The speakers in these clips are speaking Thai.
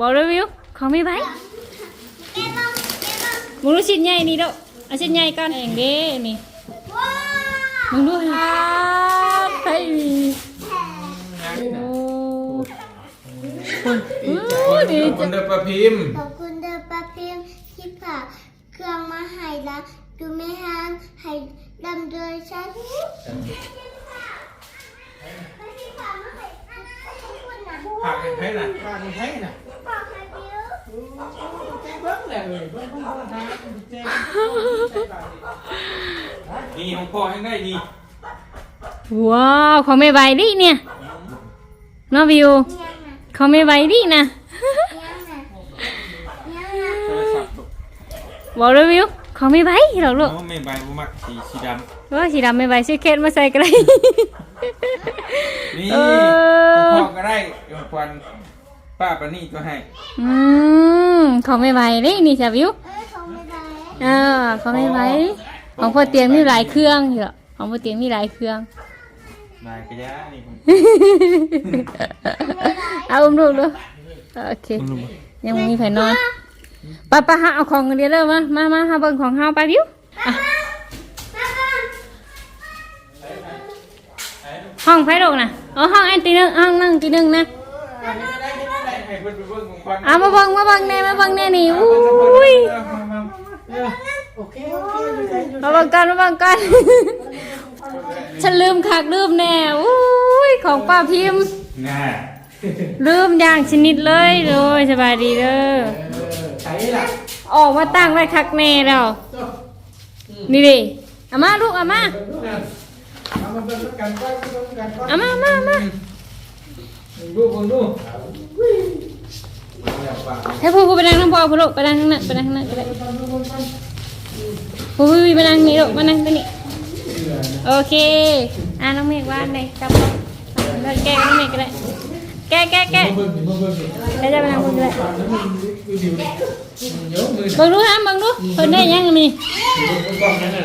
บอกรีวิวของไม่ไหวมึงรู้ชิ้นใหญ่นี่เด้อเอาชิ้นใหญ่ก่อนเองเด้นี่มึงดูฮะไปโอ้คนอู้ดีขอบคุจัณงเด้อป้าพิมพ์ขอบคุณเดอป้าพิมพ์ที่ผ่าเครื่องมาให้แล้วดูไม่ฮันให้ดำโดยฉันผักให้ล่ะ ป้าไม่ใช่น่ะ เบิ้งแหลยเบิ้งเบิ้งทางแจ้งนี่ของพ่อให้ได้นี่ว้าวเขาไม่ไหวดิเนี่ยน้องวิวเขาไม่ไหวดินะบอกรีวิวเขาไม่ไหวหรอกลูกไม่ใบบ่มักสีสีดำว่าสีดำไม่ไหวซื้อเคสมาใส่กันเลยนี่พ่อก็ได้ของควัน ป้าปานี่ก็ให้ อืมเขาไม่ไหวดินี่จ้ะวิวเอ้ยเขาไม่ได้เออเขาไม่ไหวของพ่อเตียงมีหลายเครื่องอยู่หรอกของพ่อเตียงมีหลายเครื่องนายกระยะนี่ผมเอาอุ้มลูกดูโอเค ยังบ่มีไผนอนไป้าป้าหาเอาของกันเดียวเลยมามามาหาเบิ่งของเฮาไปวิวอะห้องไผลูกน่ะเอาห้องอันตีหนึงห้องนั่งตีหนึงนะ ให้เพิ่นไปเบิ่งของควันเอามาเบิ่งมาเบิ่งแน่มาเบิ่งแน่นี่อุ้ยเออโอเคโอเคอยู่ไหนอยู่มาเบิ่งกันมาเบิ่งกัน ฉันลืมคักลืมแน่อุ้ยของป้าพิมพ์น่าลืมอย่างชนิดเลยเลยสบายดีเด้อเออใช้ล่ะออกมาตั้งไว้คักแน่แล้วนี่ดิเอามาลูกเอามาเบิ่งดูนะเอามาเบิ่งกันก่อนเบิ่งกันก่อนเอามามามาดูเบิ่งดู มาแล้วป่าให้พูดพูดไปนั่งน้ำพอพูดลูกไปนั่งข้างหน้าไปนั่งข้างหน้าก็ได้พูดพูดไปนั่งนี่ลูกมานั่งตรงนี้โอเคอะน้องเมฆวางเลยจับลงแล้วแกะน้องเมฆก็ได้แกะแกะแกะเบิ่งดิเบิ่งเบิ่งดิใครจะไปนั่งพูดก็ได้ป่าแล้วมึงดูดิเดี๋ยวมือเบิ่งดูฮะเบิ่งดูเพิ่นได้ยังนี่กล้องนั่นน่ะ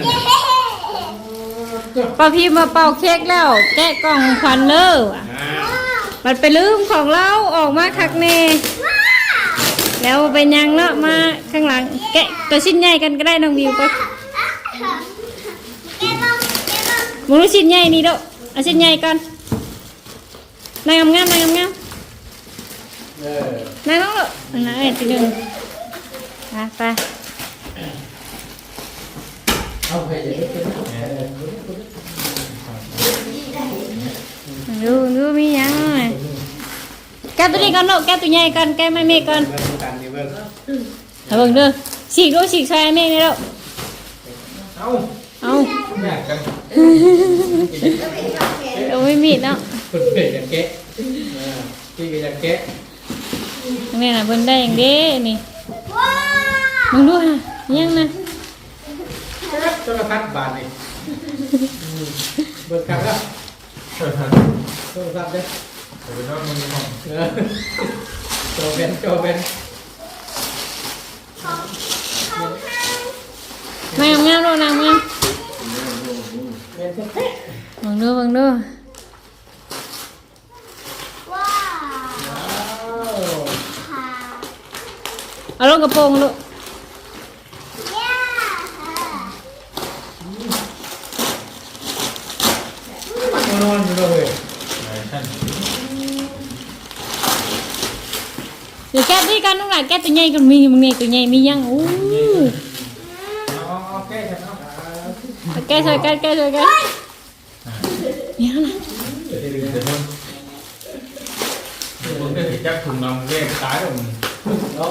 ป้าพี่มาเป่าเค้กแล้ว แกะกล่องควันเนอร์ มันไปลืมของเราออกมาคักแน่แล้วไปยังเนาะมาข้างหลัง แกะตัวชิ้นใหญ่กันก็ได้น้องวิวก็แกต้องแกต้องมึงรู้ชิ้นใหญ่นี่เด้อเอาชิ้นใหญ่ก่อนนายงามๆนายงามเออๆนายน้องเด้อนั่นนะเอ้ยทีหนึงไปไปเอาไปเดี๋ยวเดี๋ยวเดี๋ยวดูดูมีหยัง น่ะแกะตัวนี้ก่อนเนาะแกะตัวใหญ่ก่อนแกะไม่เมฆก่อนเบิ่งกันนี่เบิ่งเอาเบิ่ง เด้อฉีกดูฉีกใส่เมฆนี่เด้อ เอา เอา แม่กัน เอาไม่มีดเนาะ คนเป็นอย่างแกะเออพี่ก็อย่างแกะ นี่น่ะเพิ่นได้อย่างเด้นี่ ว้า มึงดูฮะยังนะ โทรทัศน์บาทนี่อืมเบิ่งกันแล้วโทรศัพท์เด้อ เดี๋ยวไปนอนมึงห้อง เออโจเป็นโจเป็น มางามงามๆโลดนางงาม เป็นแท้ มึงดูมึงดู ว้า ๆว้าว ค่ะ เอาลงกระโปรงลูก ย่า มานอนอยู่เลย เดี๋ยวแก้ด้วยกันลูกหลานแก้ตัวใหญ่กันมีมึงนี่ตัวใหญ่มียังอู้เอาเอาแก้กันเอาแก้ช่วยกันแก้ช่วยกันยังนะเดี๋ยวเดี๋ยวเดี๋ยวมึงมึงได้ถึงจักถุงน้ำเรียกตายแล้วมึงเอา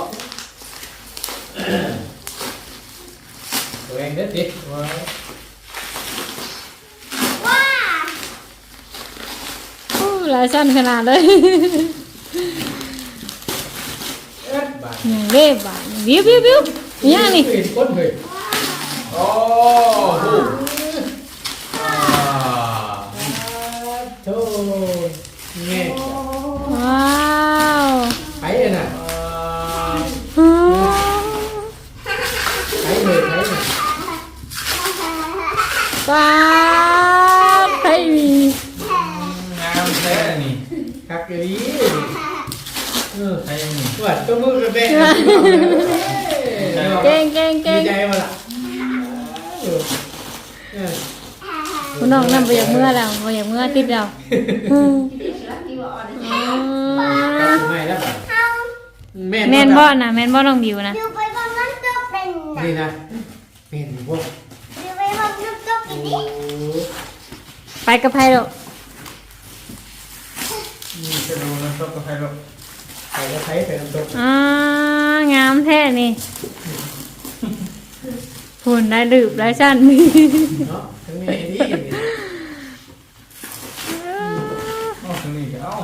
ตัวเองเด็ เลยเอ็ดบาทยังเล่บอะวิววิววิวยังนี่เห็นคนเลยโอ้โหอ่า โธ่เงี้ย ว้าว ไปเลยน่ะ อ๋อ ไปเลยไปเลย ปาดไปมี งามแท้นี่ คักกะลี เออ ใครยังมี ว่าตัวมือเป็นแม่ เก่งเก่งเก่งดีใจมาละเออเออคุณน้องนั่นไปอยากเมื่อแล้วไปอยากเมื่อติดแล้วอืมอ๋อไม่แล้วแม่แม่นบ่นะแม่นบ่น้องบิวนะดูไปบ้างน้ำตกเป็นนะนี่นะแม่นบ่ดูไปบ้างน้ำตกอีกนิไปกับไผดอกนี่จะดูนะชอบกับใครหรอก ไปแล้วใช้ไปน้ำตกอ่างามแท้นี่ฝุ่นได้ดืบได้สั้นเนาะทั้งนี้นี่เอ้าทางนี้ก็เอ้า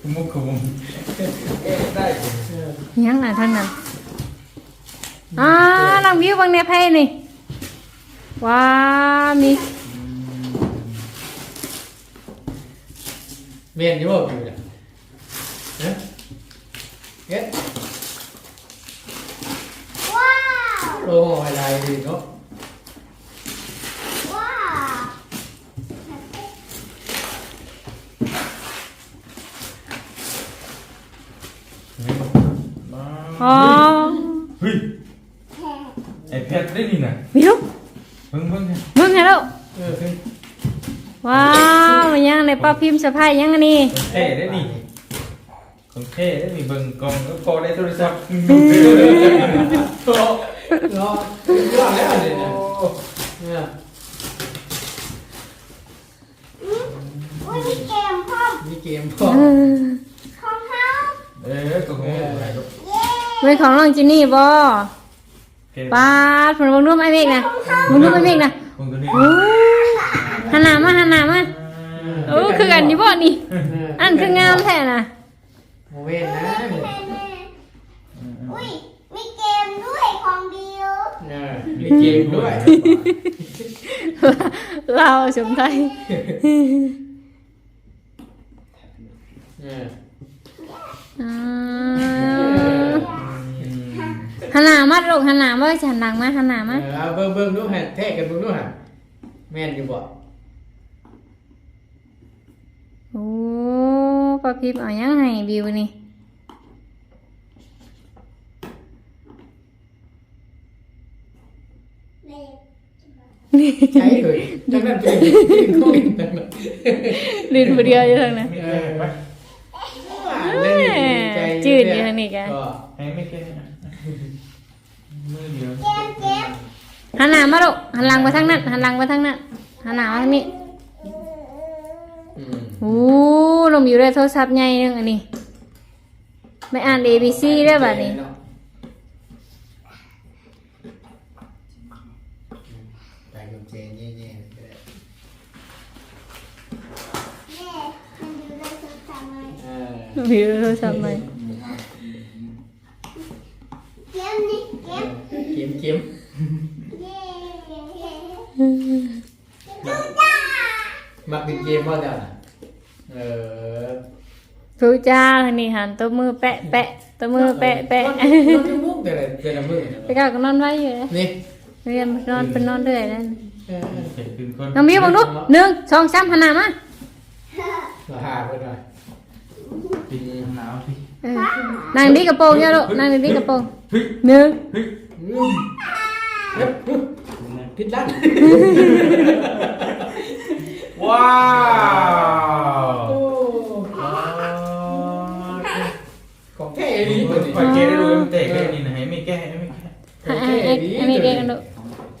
ขมุกขมุมเอ๊ะได้ผมยังอะท่านนั้นอ่าน้องบิวเบางเนี่ยไผนี่ว้ามีแม่นอยู่บ่อยู่น่ะเอ๊ะเอ๊ะว้าวโลอะไรดีเนาะว้าวมาอ๋อเฮ้ยไอแพดได้นี่นะบิวเพิ่งเพิ่งมึงไงลู กเออคือว้าวมันยังในป้าพิมพ์สะพายยังอันนี้คนเท่ได้นี่คนเท่ได้นี่เบิ่งกล้องแล้วพอได้โทรศัพท์โอ้เนาะยอดแล้วเนี่ยนะเนี่ยอุ้ยมีเกมพ่อมมีเกมพร้อมเออของเขาเอ้ยก็คงอะไรก็เย้เป็นของน้องจินนี่บ่ป้าดผลบังนุ่มไอเมกนะบังนุ่มไอเมกนะคงตัวนี้โอ้หันหน้ามาหันหน้ามาโอ้คือกันอยู่บ่นี่ อันคืองามแท้น่ะโม เวนนะเนี่ยแม่แม่อุ้ย มีเกมด้วยของบิวเออมีเกมด้วยเราสมไทยเอออ่าหันหน้ามาลูกหันหน้ามาฉันดังมาหันหน้ามาเออเอาเบิ่งเบิ่งดูฮะแท้กันเบิ่งดูฮะแม่นอยู่บ่ โอ้ป้าพิมพ์เอายังให้บิวนี่แม่ใช่เลยจังนั้นเป็นเป็นโควิดจังนั้นลื่นผู้เดียวอยู่ทางนั้นไม่แก้ไปเล่นดีใจจืดอยู่ทางนี้แกก็ให้ไม่แก้มือเดียวเกมเกมหันหน้ามาลูกหันหลังมาทางนั้นหันหลังมาทางนั้นหันหน้ามาทางนี้อืม โอ้ลงอยู่ในโทรศัพท์ใหญ่นึงอันนี้ ไม่อ่าน A B C ได้บัดนี้ไปกับเจนแย่ๆแม่มันดูได้สดใสไหมเออลงอยู่ในโทรศัพท์ใหม่เกมนี้เกมเกมเก มเย้เย้เย้มักเป็นเกมว่าจ้ะเออผู้จ้าทางนี้หันตัวมือแปะแปะตัวมือแปะแปะนอนอยู่มุกแต่ละแต่ละมื้อไปก้าวก็นอนไว้อยู่เลยนี่เรียนนอนเป็นนอนเรื่อยนั่นเออเห็นเป็นคนน้องบิวบังดูหนึ่งสองสามหันหน้ามาราคาเพิ่นหน่อยตีหนาวสิเออนั่งดีกระโปรงเยอะลูกนั่งดีกระโปรงเฮ้ยหนึ่งเฮ้ยอืมเอ๊ะอืมผิดด้าน ว้าวโอ้ของแท้ดีตัวนี้คอยแก้ได้ดูมันเตะแก้นี่นะให้ไม่แก้ให้ไม่แก้ไอ้ไอ้ไอ้ไอ้ไม่เก่งกันลูก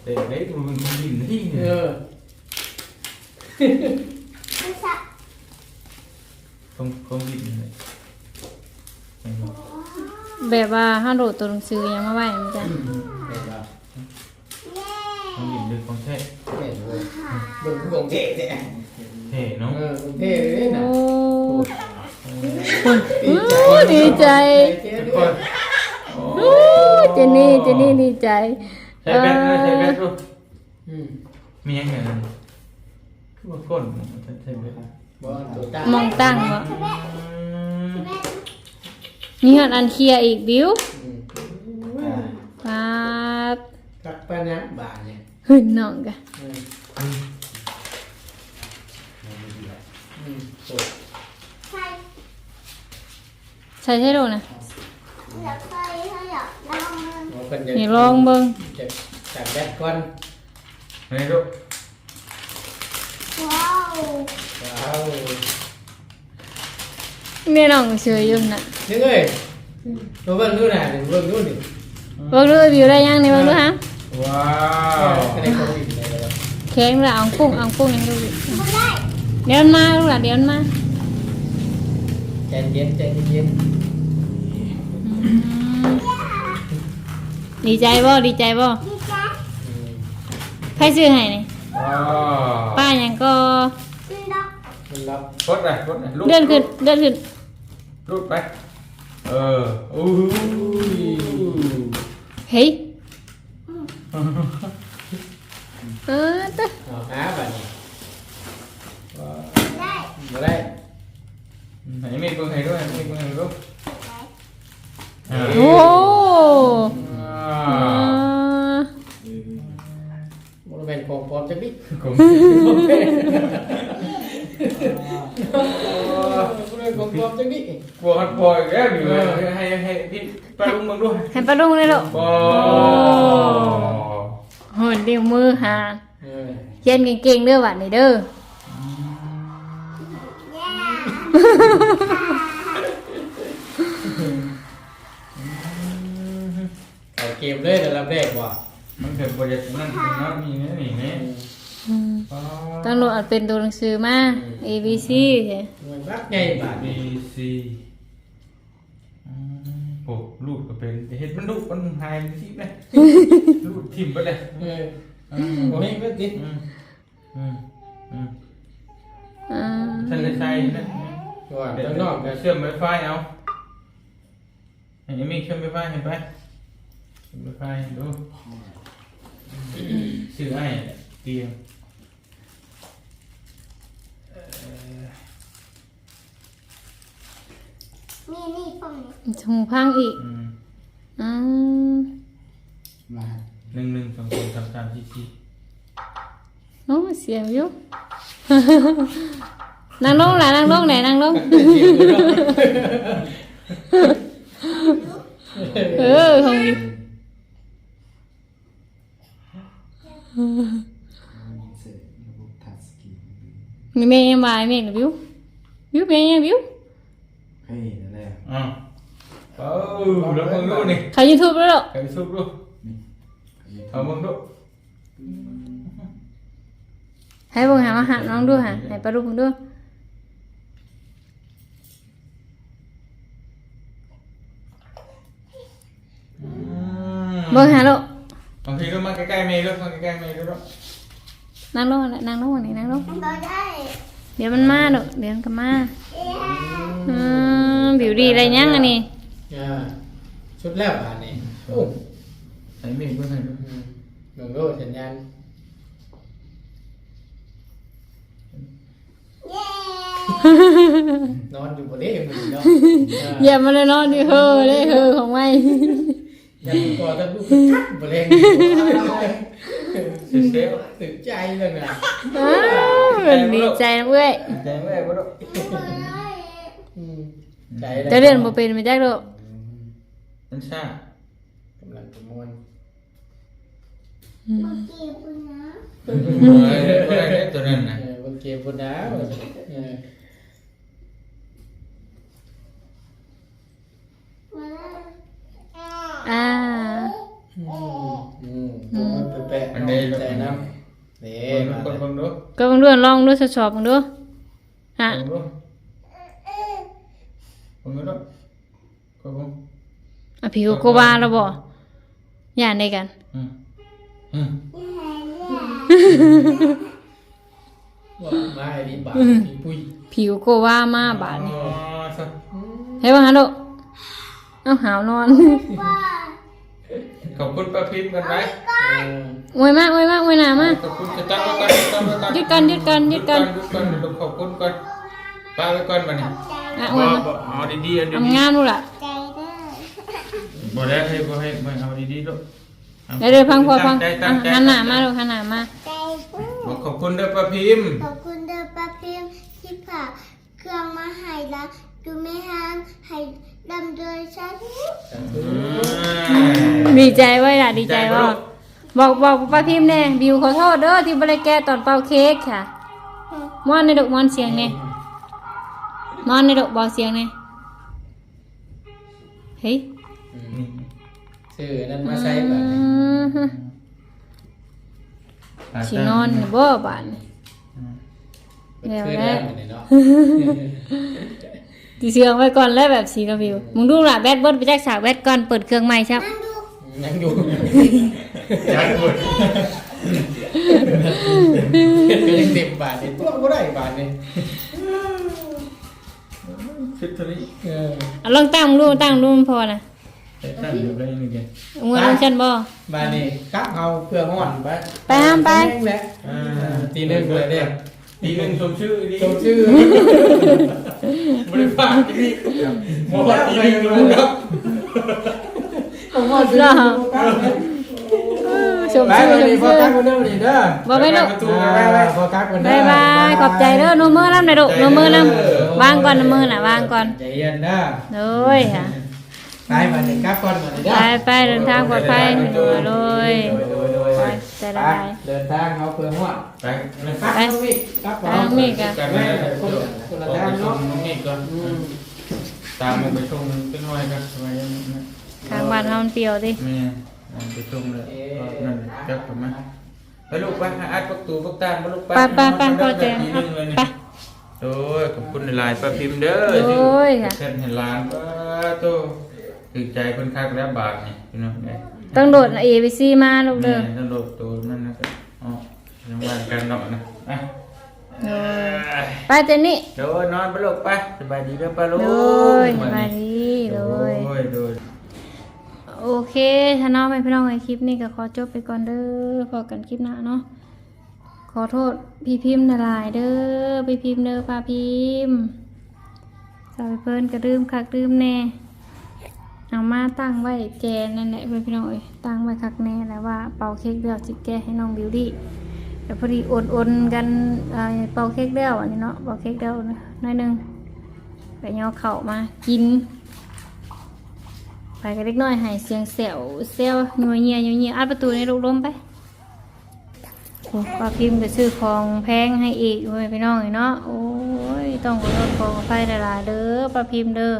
เตะได้ดูมันยินที่เออมันสับคงคงยินเลยแบบว่าห้าโหลดตัวหนังสือยังมาไหวมันจ้ะเย้คงยินด้วยคงเท่แม่น เว้ยเบิ่งของแท้แท้เท่เนาะเออของแท้เลยนะโอ้คุณอู้ดีใจเป็นคนอู้เจนนี่เจนนี่ดีใจใช้แบตใช้แบตดูอืมมียังไงนั่นคือว่าก้นใช้แบตบ่ตัวตามองตั้งวะมีหัดอันเคลียร์อีกบิวอืมครับกักปะนะบาทเนี่ยเฮ้ยน้องกะ อืมอืมโอ้ ใช่ใส่ใช่โดนะอยากไปเขาอยากลองมันเอาเป็นเด็อย่าลองเบิ่งเจ็บจากแบดก่อนไหนลูกว้าวว้าวแม่น้องเฉยอยู่น่ะนี่เอ้ยมาเบิ่งดูหน่อยเบิ่งดูนี่เบิ่งดูวิวได้ยังนี่เบิ่งดูฮะว้าวไม่ได้โควิดเลยนะครับแข็งละเอากุ้งเอากุ้งยังดูดิไม่ได้ เดี๋ยวมันมาลูกหล่ะเดี๋ยวมันมาใจเย็นใจเย็นดีใจบ่ดีใจบ่พี่จ๊ะอืมใครซื้อให้นี่ว้าวป้าหยังก็พี่ด็อกมันรับกดเลยกดเลยลูกเลื่อนขึ้นเลื่อนขึ้นลูกไปเอออู้หูเฮ้ยเออตะเอาหาบัดนี้ว้าวได้ มาได้ไหนมีเบิ่งให้ด้วยมีเบิ่งให้ลูกอ่าโอ้ว้าอ่าวมันเป็นของปลอมจังดิผมมันเป็นของปลอมจังดิกลัวฮัดบอยอีกแล้วอยู่เลยให้ให้พี่ไปลุงมึงด้วยให้ปลาดุงเลยลูกโอ้โหดเดียวมือหาเออเขียนเก่งๆเด้อวัดนี่เด้อ เอาเกมเลยแต่ละแรกว่ะมันเกิดบริษัทนั่นเป็นน้ำมีนี่นี่นี่อืมอ๋อต้องโหลดอันเป็นตัวหนังสือมา A B C เฮ้ยมันรักไงบาดบีนี้ซีโอ้ลูกก็เป็นเห็นมันลูกมันหายไปที่ไหนลูกทิ่มไปเลยเอออืมโอ้ยก็ติอืมอืมอืมอ่าฉันเลยใส่นะ ว่าเดี๋ยวข้างนอกก็เชื่อมไวไฟเอาเห็นมีเชื่อมไวไฟเห็นไหมเชื่อมไวไฟดูชื่อไอ้เตียงนี่นี่ปุ่มนี้หูพังอีก อืมอืมหนึ่งหนึ่งสองสองสามสามสี่สี่โอ้เสียงอยู่ นั่งลงล่ะนั่งลงไหนนั่งลงเออของอยู่มีเมย์ยังบายเมย์หรือวิววิวเมย์ยังวิวเฮ้ยนั่นแหละอ้าวเออแล้วมึงดูนี่เขายูทูบแล้วหรอใครซุปดูเอามึงดูให้พวกหามาหาน้องด้วยหาให้ปลาลูกมึงด้วย เบิ่งหาลูกบางทีก็มาใกล้ๆเมย์ด้วยมาใกล้ๆเมย์ด้วยนั่งลงนั่นั่งลงวันนี้นั่งลงมันก็ได้เดี๋ยวมันมาลูกเดี๋ยวมันก็มาเอ๊ะอืมบิวดีอะไรยังอันนี้อ่าชุดแรกบาดนี้โอ้ใส่เมย์ด้วยให้ดูอืมหนึ่งโลสัญญาณเย้นอนอยู่บนนี้มันเนาะอย่ามาเลยนอนดิเฮ้อเลยเฮ้อของไม่ ยังก่อตะลุกทักบริเวณเสียเซลตื่นใจเลยนะอ้าวเป็นดีใจนะเว้ยใจแม่ก็ดูอืมใจจะเรียนบ่เป็นมาจักลูกมันซ่ากำลังประมวลเมื่อกี้ปุ่นนะเฮ้ยตัวนั้นนะเออบนเกมบนดาวเออ มาแล้ว อ่า อืมอืมตัวมันแปะๆ อันนี้ ใจน้ำนี่ เอ็ มา คน แล้ว คนดู ก็บังด้วยลองด้วยสอบๆบังด้วยฮะคนดูคนดูคนดูอะผิวโกบาแล้วบ่ย่านได้กันอืมอืมว่ามาไอ้นี่บาทมีปุ้ยผิวโกวามาบาดอ๋นี่อสักให้บ่หาลูกเอาหาวนอนว่า ขอบคุณป้าพิมพ์กันไหมเอออวยมากอวยมากอวยหนามากขอบคุณจะตั้งไว้ก่อนตั้งไว้ก่อนยึดกันยึดกันยึดกันหยุดก่อนเดี๋ยวขอบคุณก่อนป้าไว้ก่อนมาเนี่ยอะอบ่วยมาบ่เอาดีๆเอาดีทำงานลูกล่ะใจเด้อๆบ่ได้ให้บ่ให้บ่เอาดีๆลูกเดี๋ยวเดี๋ยวพังพอพังตั้ใจตั้อะงใจหันหน้ามาลูกหันหน้ามาใจปุ้นบอกขอบคุณเด้อป้าพิมพ์ขอบคุณเด้อป้าพิมพ์ที่ผ่าเครื่องมาให้แล้วดูไม่ห้างให้ ดำโดยฉันดีใจไว้ล่ะดีใจว่าบอกบอกป้าพิมพ์แน่บิวขอโทษเด้อที่บริแกตอนเป่าเค้กค่ะมอนในดอกมอนเสียงเนี่ยมอนในดอกบอกเสียงเนี่ยเฮ้ยชื่อนั่นมาใส่แบบอืมฮึสินอนนี่บ่บานนี่เป็นคืนแล้วเนี่ยเนาะ ตีเสียงไว้ก่อนแล้วแบบสีกับิว มึงดูล่ะแบดเบิร์ดไปจักฉากแบดก่อนเปิดเครื่องใหม่ครับนั่งดูยังอยู่จัดหมดก็ยังเต็มบาทนี่ตัวก็ได้บาทนี่ฟิตเท่านี้เออเอาลองตั้งดูตั้งดูมันพอนะตั้งอยู่ได้ยังไงเอามือลงชันบ่บาทนี่กักเอาเพื่อห่อนไปไปห้ามไปตีหนึ่งเลยเนี่ย ทีหนึ่งชมชื่อดีชมชื่อบริษัทที่หมดทีหนึ่งรู้ครับผมว่าซื้อกักเลยชมไปชื่อวันชมนี้พอชื่อกักคนเดียวนี่เด้อบ่ไม่ลูกประตูไปไปไปไปพอกักคนเดีบายบายขอบใจเด้อโนมือน้ำหน่อยลูกโนมือน้ำวางก่อนโนมือน่ะวางก่อนใจเย็นเด้อโอ้ยค่ะไปมาหนึ่งกักก่อนมาเลยเด้ไปอไปเดินทางปลอดภัยโดยโด ยโดยโดยไปโดยใจไปละลายเดินทางเอาเพื่อห่อนไปเลยกักตรงนี้กักก่อนทางนี้กันกันแม่คนคนละทางเนาะน้องนี่ก่อนตามไปชมเป็นหน่อยกันสมัยนั้นทางบ้านเฮามันเปรียวดิแม่ไปชมเลยนั่นจับผมไหมไปลูกไปอัดประตูประตานมาลูกไปไปไปไปพอใจทีนึงเลยไปนี่โอ้ยขอบคุณหลายป้าพิมพ์เด้อโอ้ยค่ะ เส้นเห็นล้านป้าโตถือใจคนคักแล้วบาทนี่พี่น้องไง ต้องโดด ABC มาลูกเด้อแม่ต้องโดดตัวนั่นนะอ๋อยังว่ากันเนาะนะอะโดยไปเจนนี่เดี๋ยวนอนไปลูกไปสบายดีเด้อป้าลูกโดยสบายดีโดยโดยโดยโอเคถ้าน้องไม่พี่น้องไอคลิปนี้ก็ขอจบไปก่อนเด้อพอกันคลิปหน้าเนาะขอโทษพี่พิมพ์นาลายเด้อพี่พิมพ์เด้อป้าพิมพ์สาวไปเพิ่นกระดืมคักดืมแน่ เอามาตั้งไว้แจนนั่นแหละเพื่อนพี่น้องเอ้ยตั้งไว้คักแน่แล้วว่าเป่าเค้กเดียวสิแก้ให้น้องบิวดี้แต่พอดีโอนโอนๆกันเอ่อเป่าเค้กเดียวอันนี้เนาะเป่าเค้กเดียวน้อยหนึงไปเอเข่ามากินไปกันเล็กน้อยให้เสียงเซวเซลนัวเงียนัวเงียอัดประตูในลูกลมไปป้าพิมพ์ก็ซื้อของแพงให้อีกเว้ยพี่น้องเอ้ยเนาะโอ้ยต้องขอโทษขออภัยหลายๆเด้อป้าพิมพ์เด้อ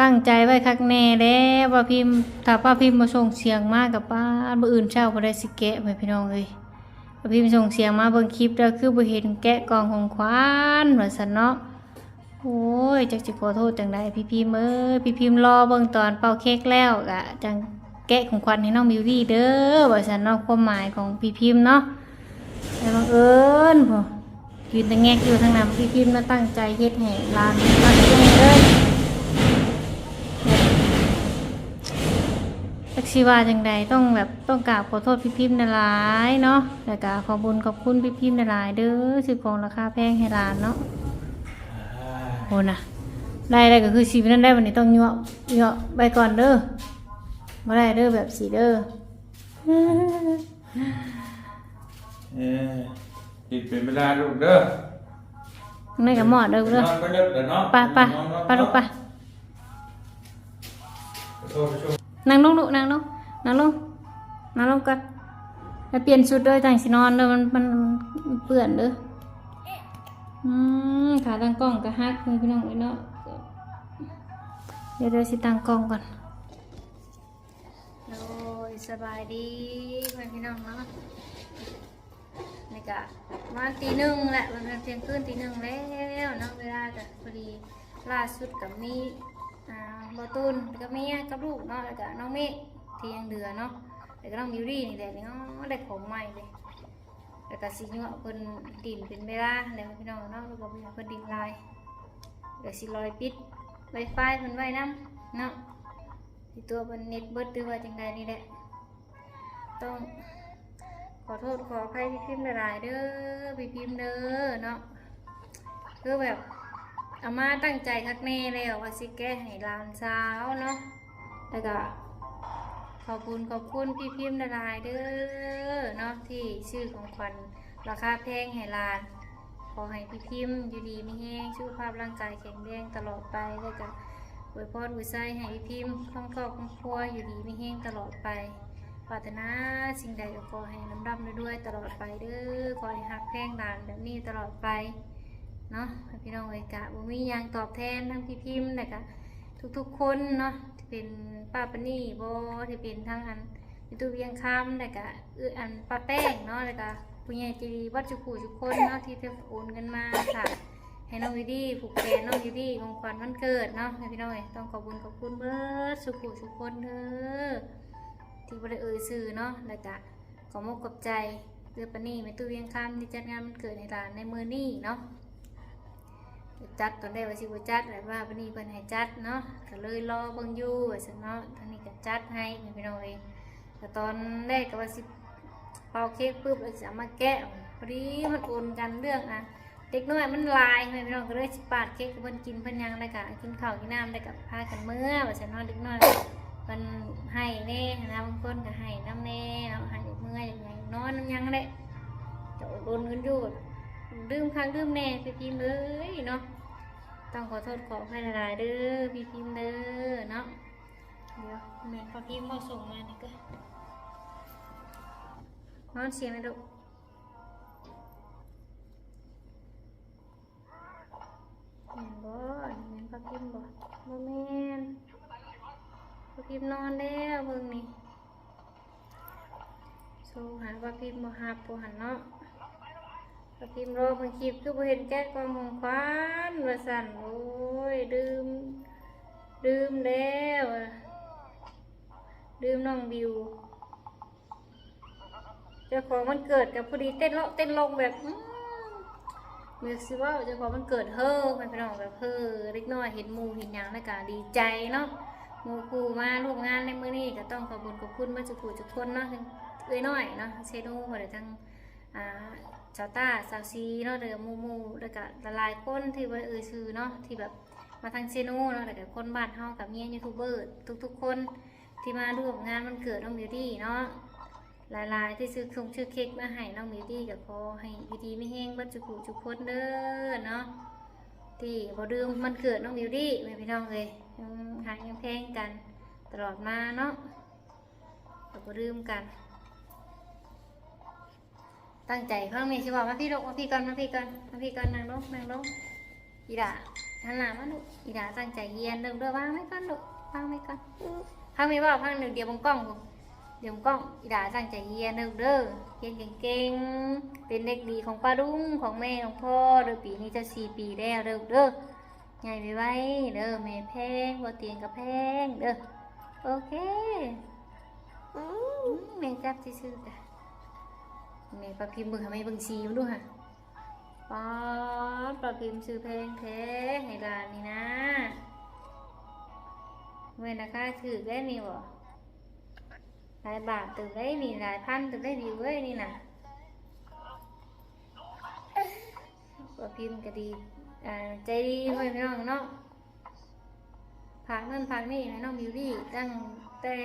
ตั้งใจไว้คักแน่แล้วป้าพิมพ์ถ้าป้าพิมพ์มาส่งเสียงมากับป้าเมื่ออื่นเช้าก็ได้สิแกะไปพี่น้องเอ้ยป้าพิมพ์ส่งเสียงมาเบิ่งคลิปแล้วคือบ่เห็นแกะกล่องของขวัญว่าซั่นเนาะโอ้ยจักสิขอโทษจังไดพี่พิมพ์เอ้ยพี่พิมพ์รอเบิ่งตอนเป่าเค้กแล้วก็จังแกะของขวัญให้น้องบิวตี้เด้อว่าซั่นเนาะความหมายของพี่พิมพ์เนาะแต่บังเอิญพอยืนตะแงกอยู่ทางนั้นพี่พิมพ์มาตั้งใจเฮ็ดให้ร้านร้านเองเลย จักชีว่าจังใดต้องแบบต้องกราบขอโทษพี่พิมพ์หลายๆเนาะแล้วก็ขอบุญขอบคุณพี่พิมพ์หลายๆเด้อซื้อของราคาแพงให้ร้านเนาะโหนะได้ได้ก็คือชีวิตนั้นได้วันนี้ต้องยั่วยั่วไปก่อนเด้อมาได้เด้อแบบสีเด้อเออติดเป็นเวลาลูกเด้อไม่กับหมอดเด้อเด้อนอนไปเด้อเดี๋ยวเนาะไปไปไปลูกไปโทษโทษ นั่งลงลูกนั่งลงนั่งลงนั่งลงก่อนแล้วเปลี่ยนชุดเด้อจังสินอนเด้อมันมันมันเปื้อนเด้ออืมขาตั้งกล้องก็ฮักเลยพี่น้องเอ้ยเนาะเดี๋ยวเดี๋ยวสิตั้งกล้องก่อนโอ้ยสบายดีเพื่อนพี่น้องเนาะนี่กะมาตีหนึ่งแหละมันเป็นเที่ยงคืนตีหนึ่งแล้วเนาะเวลาก็พอดีล่าสุดกับมี อ่าบอตูนแล้วก็เมียกับลูกเนาะแล้วก็น้องเมฆที่ยังเดือเนาะแล้วก็น้องบิวตี้นี่แหละนี่เนาะได้ของใหม่เลยแล้วก็สิยั่วเพิ่นดินเป็นเวลาแล้วพี่น้องเนาะแล้วก็เพิ่นดินลายแล้วสิลอยปิดไวไฟเพิ่นไว้นํเนาะที่ตัวเพิ่นเน็ตเบิดหรือว่าจังใดนี่แหละต้องขอโทษขออภัยพี่พิมพ์หลายๆเด้อพี่พิมพ์เด้อเนาะคือแบบ อามาตั้งใจคักแน่แล้วว่าสิแก้ให้หลานสาวเนาะแล้วก็ขอบคุณขอบคุณพี่พิมพ์ละลายเด้อเนาะที่ชื่อของขวัญราคาแพงให้หลาน ขอให้พี่พิมพ์อยู่ดีไม่แห้งสุขภาพร่างกายแข็งแรงตลอดไปแล้วก็อวยพรอวยไส้ให้พี่พิมพ์คล่องครอบคล่องครัวอยู่ดีไม่แห้งตลอดไปปรารถนาสิ่งใดก็ขอให้น้ำดำด้วยตลอดไปเด้อขอให้หักแพงด่านแบบนี้ตลอดไป เนาะพี่น้องเอยกะบ่มียังตอบแทนทั้งพี่พิมพ์แต่กะทุกๆคนเนาะที่เป็นป้าปนี่บ่ที่เป็นทั้งอันมีตู้เวียงคำแต่กะเอื้ออันป้าแป้งเนาะแต่กะผู้ใหญ่ใจดีวัดจุกูทุกคนเนาะที่เทโอนกันมาค่ะให้น้องวิดี้ผูกแขนน้องวิดี้ของขวัญวันเกิดเนาะพี่น้องเอยต้องขอบคุณขอบคุณเบิร์ดสุขุสุขคนเด้อที่บริเอ่ยสื่อเนาะแล้วก็ขอมกกับใจเรือปานนี่แม่ตู้เวียงคำที่จัดงานวันเกิดในร้านในมือนี่เนาะ จัดตอนแรกว่าสิบ่จัดแต่ว่าปานนี่เพิ่นให้จัดเนาะก็เลยรอเบิ่งอยู่ว่าซั่นเนาะทางนี้ก็จัดให้ให้พี่น้องเอ้ยแต่ตอนแรกก็ว่าสิเป่าเค้กปุ๊บแล้วสิเอามาแกะพอดีมันโอนกันเรื่องอะเด็กน้อยมันลายแม่พี่น้องก็เลยสิปาดเค้กกับเพิ่นกินเพิ่นยังได้กะกินข้าวกินน้ำได้กับพากันเมื่อว่าซั่นเนาะเด็กน้อยเพิ่นให้แน่นะบางคนก็ให้น้ำแน่เนาะให้เมื่อยอย่างหยังนอนน้ำยังแหละจะโดนเงินอยู่ ดื่มครั้งดื่มแน่พี่พิมพ์เอ้ยเนาะต้องขอโทษขออภัยหลายๆเด้อพี่พิมพ์เด้อเนาะเดี๋ยวแม่พอพิมพ์มาส่งมานี่ก็นอนเสียงไหมลูกแม่นบ่แม่นพักพิมพ์บ่บ่แม่นพักพิมพ์นอนแล้วเบิ่งนี่โซหาพักพิมพ์บ่ฮับบ่หันเนาะพั กพิมพ์รอเพิ่นคลิปคือบ่เห็นแก้กองของขวัญว่าซั่นโอ้ยดื่มดื่มแล้วดื่มน้องบิวเจ้าของมันเกิดกับพอดีเต้นเลาะเต้นลงแบบอื้อมิวสิว่าเจะพอมันเกิดเฮ้อมันเป็นของแบบเฮ้อเล็กน้อยเห็นมูเห็นยังแล้วก็ดีใจเนาะมูครูมาร่วมงานในมื้อนี้ก็ต้องขอบคุณขอบคุณมาจุกุจุกคนเนาะเอ้ยน้อยเนาะเซโน่หรือทั้งอ่า ชาวต้าสาวซีเนาะเดือมูมูแล้วก็หลายๆคนที่ว่าเอ่ยชื่อเนาะที่แบบมาทางเซโน่เนาะแล้วก็คนบ้านเฮากับเมียยูทูบเบอร์ทุกๆคนที่มาร่วมงานวันเกิดน้องบิวตี้เนาะหลายๆที่ซื้อคงชื่อเค้กมาให้น้องมิวตี้กับขอให้วิธีไม่แห้งบัดจุกุจุกคนเด้อเนาะที่พอดื่มมันเกิดน้องมิวตี้แม่พี่น้องเลยหางยังแพงกันตลอดมาเนาะเราก็ดื่มกัน ตั้งใจข้างนี้สิบอกมาพี่ลงมาพี่ก่อนมาพี่ก่อนมาพี่ก่อนนั่งลงนั่งลงอีดาหันหลังมาลูกอีดาตั้งใจเรียนเดิมเด้อวางไว้ก่อนลูกวางไว้ก่อนพังไม่บอกพังหนึ่งเดียวบนกล้องกูเดี๋ยวกล้องอีดาสั่งใจเฮียนเด้อเด้อเฮียนเก่งๆเป็นเด็กดีของป้าดุ้งของแม่ของพ่อเด้อปีนี้จะสี่ปีแล้วเด้อเด้อใหญ่ไปไว้เด้อแม่แพงบ่เตียงกับแพงเด้อโอเคอืมแม่จับซื่อๆจ้ะ แม่ปลาพิมพ์เบิ่งทำไมเบิ่งสีมันดูฮะป๊าดปลาพิมพ์ซื้อแพลงแท้ให้หลานนี่นะเว้นนะคะถือได้มีบ่หลายบาท từ đấy นี่หลายพัน từ đấy วิวเว้ยนี่นะว่าพิมพ์ก็ดีอ่าใจดีเว้ยพี่น้องเนาะผักนั่นผักนี่ให้น้องบิวตี้ตั้งแต่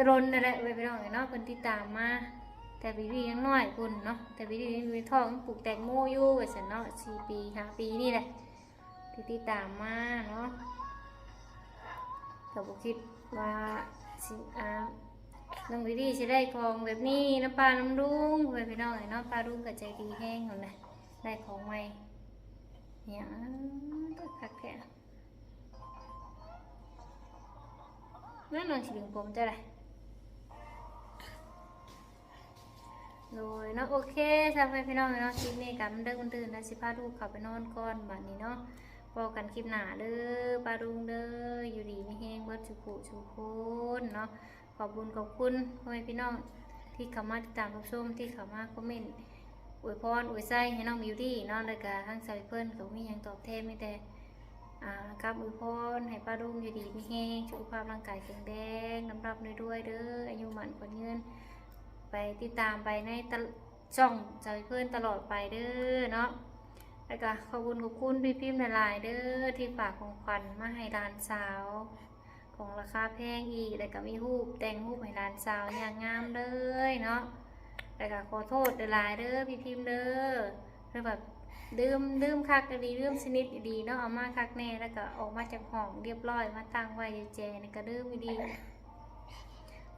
ตรนนั่นแหละเว้ยพี่น้องเนาะคนที่ตามมาแต่บิวตี้ยังน้อยคุณเนาะแต่บิวตี้ยังมีท้องปลูกแตงโมอยู่ว่าสันเนาะสี่ปีห้าปีนี่แหละที่ติดตามมาเนาะแต่บุคิดว่าสิอ่าน้องวิดีสิได้ของแบบนี้น้ำปลาน้ำดุ้งไปพี่น้องเอ้ยเนาะปลาดุ้งกับใจดีแห้งอยู่ะได้ของใหม่เนี่ยตัวคักแค่นั่นนอนสิดึงผมจะไร โดยเนาะโอเคทำให้พี่น้องเนาะคลิปนี้กันเด้อคนตื่นนะสิพาลูกเขาไปนอนก่อนบัดนี้เนาะพอกันคลิปหนาเด้อปาดุงเด้ออยู่ดีไม่แห้งเบิดชุกุชุกคนเนาะขอบคุญขอบคุณพ่อแม่พี่น้องที่เข้ามาติดตามรับชมที่เข้ามาคอมเมนต์อวยพรอวยไส้ให้น้องบิวตี้เนาะแล้วก็ทั้งสาวเพื่อนก็มียังตอบแทนไม่แต่อ่าครับอวยพรให้ปาดุงอยู่ดีไม่แห้งสุขภาพร่างกายแข็งแรงน้ำรับด้วยๆเด้ออายุหมันคนยืน ไปติดตามไปในช่องสาวเพื่อนตลอดไปเด้อเนาะแล้วก็ขอบคุณขอบคุณพี่พิมพ์หลายๆเด้อที่ฝากของขวัญมาให้ร้านสาว ของราคาแพงอีกแล้วก็มีรูปแต่งรูปให้ร้านสาวอย่างงามเลยเนาะแล้วก็ขอโทษหลายๆเด้อพี่พิมพ์เด้อเพื่อแบบดื่มดื่มคักก็ดีดื่มชนิดดีเนาะเอามาคักแน่แล้วก็ออกมาจากห้องเรียบร้อยมาตั้งไว้อยู่แจนี่ก็ดื่มดี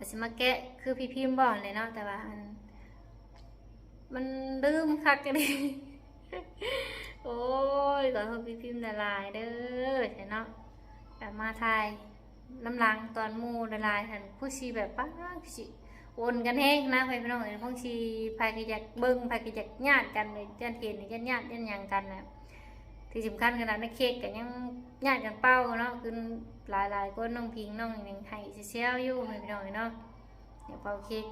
อาจสิมาแกะคือพี่พิมพ์บอกเลยเนาะแต่ว่าอันมันดื่มคักก็ดีโอ้ยขอโทษพี่พิมพ์ละลายเด้อใช่เนาะแบบมาไทยน้ำลังตอนมูละลายหันผู้ชีแบบป้าชีวนกันแห้งนะไปพี่น้องเอ้ยพวกชีพายกิจกเบิ้งพายกิจกญาติกันเลยญาติเห็นญาติญาติญาติหยังกันนะ ที่สำคัญขนาดในเค้กกันยังญาติกันเป้าเนาะคือหลายหลายๆคนน้องพิงน้องหนึ่งไห้เชี่ยวอยู่ไปพี่องเอ้ยเนาะเดี๋ยวเป่าเค้ก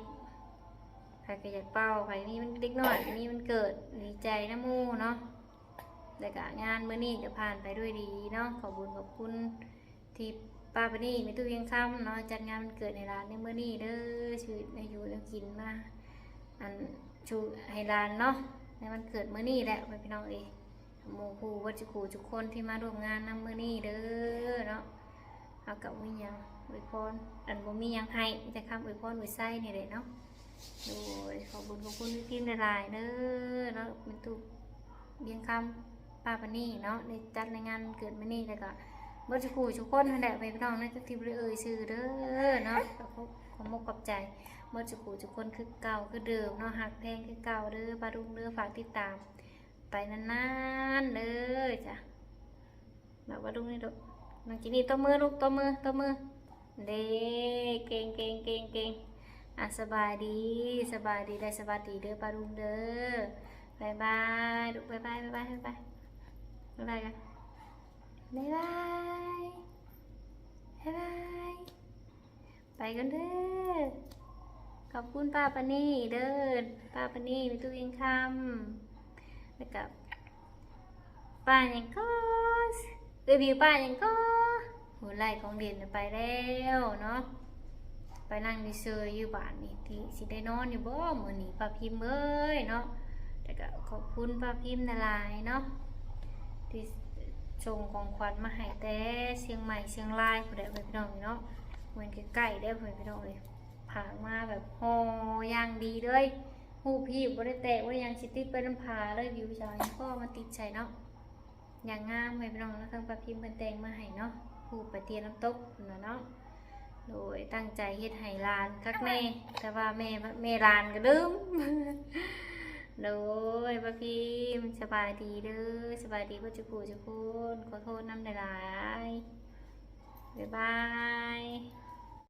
ใครก็อยากเป่าใครนี่มันเด็กน้อยนี่มันเกิดดีใจนะมูเนาะแต่กะงานเมื้อนี้จะผ่านไปด้วยดีเนาะขอบคุญขอบคุณที่ป้าปนี่มีตู้เพียงค่ำเนาะจัดงานวันเกิดในร้านในมื้อนี้เด้อชีวิตในอยู่แล้วกินมาอันชูให้ร้านเนาะในวันเกิดเมื้อนี้แหละไปพี่น้องเอย หมู่ครูวัจุครูทุกคนที่มาร่วมงานนำมื้อนี้เด้อเนาะเอากับวิญญาณอวยพรอันบ่มีหยังให้มีแต่คำอวยพรอวยไส้นี่แหละเนาะโดยขอบคุณขอบคุณพี่พิมพ์หลายๆเด้อเนาะเป็นตุเบียงคำป้าปานี่เนาะในจัดในงานเกิดมานี่แล้วก็เมื่อสักครู่ทุกคนนั่นแหละไปน้องนั่นก็ที่บริเอ่ยชื่อเด้อเนาะขอบขอมกขอบใจเมื่อสักครู่ทุกคนคือเก่าคือเดิมเนาะหักแพงคือเก่าเด้อปลาดุงเด้อฝากติดตาม ไปนานๆเลยจ้ะแบบว่าลูกนี่ลูกน้องจีนี่ตัวมือลูกตัวมือตัวมือเด็กเก่งเก่งเก่งเก่งอะสบายดีสบายดีได้สบายดีเด้อปารุงเด้อบายบายลูกบายบายบายบายบายบายอะไรกันบายบายบายบายไปกันเด้อขอบคุณป้าปานี่เดินป้าปานี่ในตู้เองคำ แล้วกับป้ายังก็เอ้ยบิวป้ายังก็หัวไหล่ของเด่นไปแล้วเนาะไปนั่งดิเซอร์อยู่บ้านนี่ที่สิได้นอนอยู่บ่มือนี้ป้าพิมพ์เอ้ยเนาะแต่ก็ขอบคุณป้าพิมพ์หลายเนาะที่ส่งของขวัญมาให้แต่เชียงใหม่เชียงรายผู้ใดไปพี่น้องเนาะเหมือนใกล้ๆได้เพิ่นพี่น้องเลยผางมาแบบโฮอย่างดีเลย หูพี่บ่ได้แตกว่ายังสิติดไปน้ำผาเลยวิวจอยก็มาติดใส่เนาะอย่างงามเลยพี่น้องแล้วทางป้าพิมพ์เพิ่นแตงมาให้เนาะหูไปเตียน้ำตกพุ่นน่ะเนาะโดยตั้งใจเฮ็ดให้ลานคักแน่แต่ว่าแม่แม่ลานก็ลืมโดยป้าพิมพ์สบายดีเด้อสบายดีพ่อจุกูจุกุนขอโทษน้ำหลายบ๊ายบาย